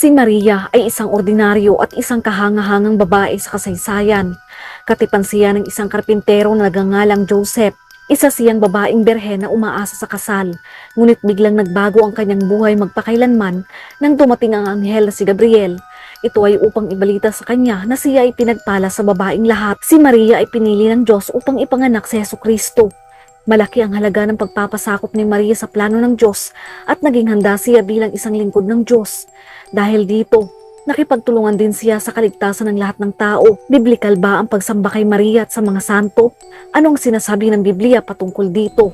Si Maria ay isang ordinaryo at isang kahangahangang babae sa kasaysayan. Katipan siya ng isang karpintero na nagangalang Joseph. Isa siyang babaeng berhen na umaasa sa kasal. Ngunit biglang nagbago ang kanyang buhay magpakailanman nang dumating ang anghel na si Gabriel. Ito ay upang ibalita sa kanya na siya ay pinagpala sa babaeng lahat. Si Maria ay pinili ng Diyos upang ipanganak si Yesu Kristo. Malaki ang halaga ng pagpapasakop ni Maria sa plano ng Diyos at naging handa siya bilang isang lingkod ng Diyos. Dahil dito, nakipagtulungan din siya sa kaligtasan ng lahat ng tao. Biblikal ba ang pagsamba kay Maria at sa mga santo? Anong sinasabi ng Biblia patungkol dito?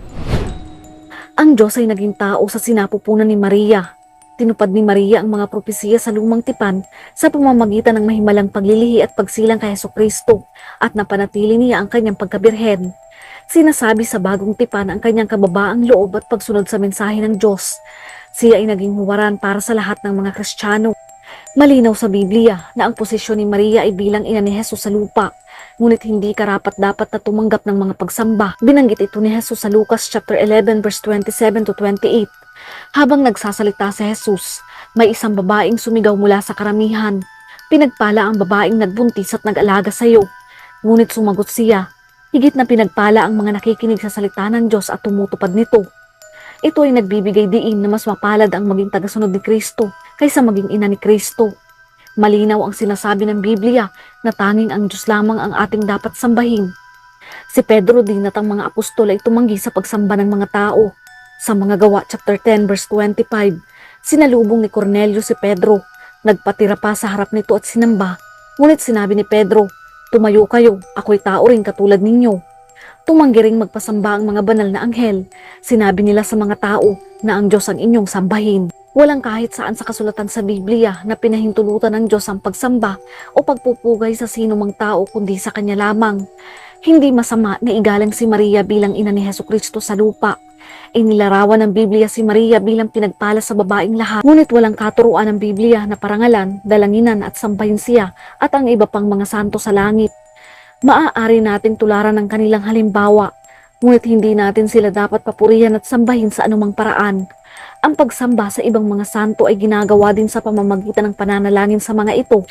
Ang Diyos ay naging tao sa sinapupunan ni Maria. Tinupad ni Maria ang mga propesiya sa lumang tipan sa pamamagitan ng mahimalang paglilihi at pagsilang kay Heso Kristo at napanatili niya ang kanyang pagkabirhen. Sinasabi sa bagong tipan ang kanyang kababaang loob at pagsunod sa mensahe ng Diyos. Siya ay naging huwaran para sa lahat ng mga Kristiyano. Malinaw sa Biblia na ang posisyon ni Maria ay bilang ina ni Jesus sa lupa, ngunit hindi karapat dapat na tumanggap ng mga pagsamba. Binanggit ito ni Jesus sa Lucas chapter 11 verse 27 to 28. Habang nagsasalita si Jesus, may isang babaeng sumigaw mula sa karamihan. Pinagpala ang babaeng nagbuntis at nag-alaga sa iyo. Ngunit sumagot siya, higit na pinagpala ang mga nakikinig sa salita ng Diyos at tumutupad nito. Ito ay nagbibigay diin na mas mapalad ang maging tagasunod ni Kristo kaysa maging ina ni Kristo. Malinaw ang sinasabi ng Biblia na tanging ang Diyos lamang ang ating dapat sambahin. Si Pedro din at ang mga apostol ay tumanggi sa pagsamba ng mga tao. Sa mga gawa chapter 10 verse 25, sinalubong ni Cornelio si Pedro. Nagpatira pa sa harap nito at sinamba. Ngunit sinabi ni Pedro, Tumayo kayo, ako'y tao rin katulad ninyo. Tumanggi ring magpasamba ang mga banal na anghel. Sinabi nila sa mga tao na ang Diyos ang inyong sambahin. Walang kahit saan sa kasulatan sa Biblia na pinahintulutan ng Diyos ang pagsamba o pagpupugay sa sino mang tao kundi sa Kanya lamang. Hindi masama na igalang si Maria bilang ina ni Heso Kristo sa lupa. Inilarawan ng Biblia si Maria bilang pinagpala sa babaeng lahat. Ngunit walang katuruan ng Biblia na parangalan, dalanginan at sambahin siya at ang iba pang mga santo sa langit. Maaari nating tularan ng kanilang halimbawa, ngunit hindi natin sila dapat papurihan at sambahin sa anumang paraan. Ang pagsamba sa ibang mga santo ay ginagawa din sa pamamagitan ng pananalangin sa mga ito,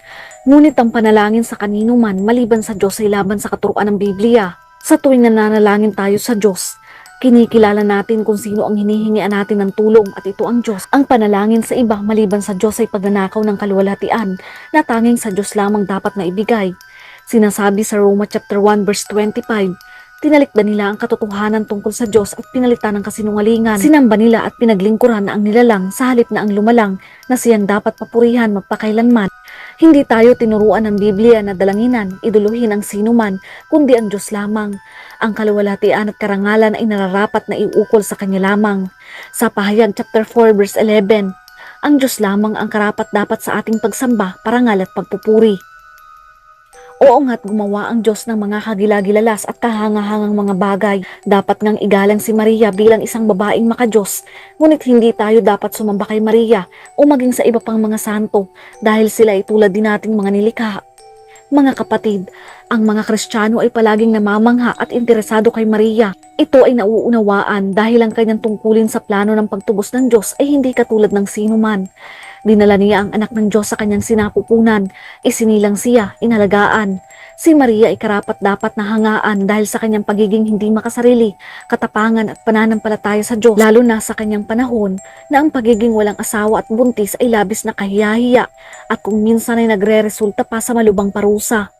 ngunit ang panalangin sa kanino man maliban sa Diyos ay laban sa katuruan ng Biblia. Sa tuwing nananalangin tayo sa Diyos, Kinikilala natin kung sino ang hinihingian natin ng tulong at ito ang Diyos. Ang panalangin sa iba maliban sa Diyos ay pagnanakaw ng kaluwalhatian na tanging sa Diyos lamang dapat na ibigay. Sinasabi sa Roma chapter 1 verse 25, Tinalikdan nila ang katotohanan tungkol sa Diyos at pinalitan ng kasinungalingan. Sinamba nila at pinaglingkuran na ang nilalang sa halip na ang lumalang na siyang dapat papurihan magpakailanman. Hindi tayo tinuruan ng Biblia na dalanginan, iduluhin ang sinuman, kundi ang Diyos lamang. Ang kaluwalhatian at karangalan ay nararapat na iukol sa Kanya lamang. Sa Pahayag chapter 4 verse 11, ang Diyos lamang ang karapat dapat sa ating pagsamba, parangal at pagpupuri. Oo nga't gumawa ang Diyos ng mga kagilagilalas at kahangahangang mga bagay. Dapat ngang igalang si Maria bilang isang babaeng makajos. Ngunit hindi tayo dapat sumamba kay Maria o maging sa iba pang mga santo dahil sila ay tulad din nating mga nilikha. Mga kapatid, ang mga Kristiyano ay palaging namamangha at interesado kay Maria. Ito ay nauunawaan dahil ang kanyang tungkulin sa plano ng pagtubos ng Diyos ay hindi katulad ng sino man. Dinala niya ang anak ng Diyos sa kanyang sinapupunan, isinilang siya, inalagaan. Si Maria ay karapat dapat na hangaan dahil sa kanyang pagiging hindi makasarili, katapangan at pananampalataya sa Diyos, lalo na sa kanyang panahon na ang pagiging walang asawa at buntis ay labis na kahiyahiya at kung minsan ay nagre-resulta pa sa malubang parusa.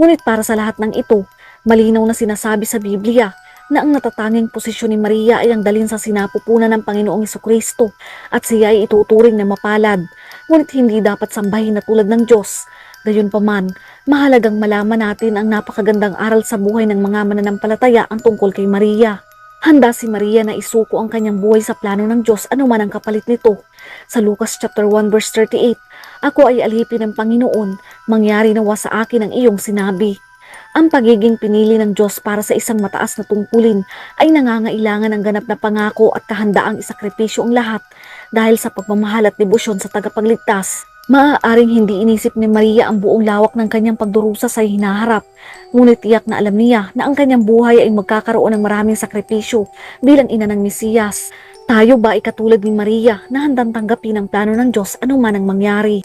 Ngunit para sa lahat ng ito, malinaw na sinasabi sa Biblia na ang natatanging posisyon ni Maria ay ang dalin sa sinapupunan ng Panginoong Kristo at siya ay ituturing na mapalad, ngunit hindi dapat sambahin na tulad ng Diyos. Gayunpaman, mahalagang malaman natin ang napakagandang aral sa buhay ng mga mananampalataya ang tungkol kay Maria. Handa si Maria na isuko ang kanyang buhay sa plano ng Diyos anuman ang kapalit nito. Sa Lucas chapter 1 verse 38, Ako ay alipin ng Panginoon, mangyari nawa sa akin ang iyong sinabi. Ang pagiging pinili ng Diyos para sa isang mataas na tungkulin ay nangangailangan ng ganap na pangako at kahandaang isakripisyo ang lahat dahil sa pagmamahal at debosyon sa tagapagligtas. Maaaring hindi inisip ni Maria ang buong lawak ng kanyang pagdurusa sa hinaharap, ngunit tiyak na alam niya na ang kanyang buhay ay magkakaroon ng maraming sakripisyo bilang ina ng Mesiyas. Tayo ba ay katulad ni Maria na handang tanggapin ang plano ng Diyos anuman ang mangyari?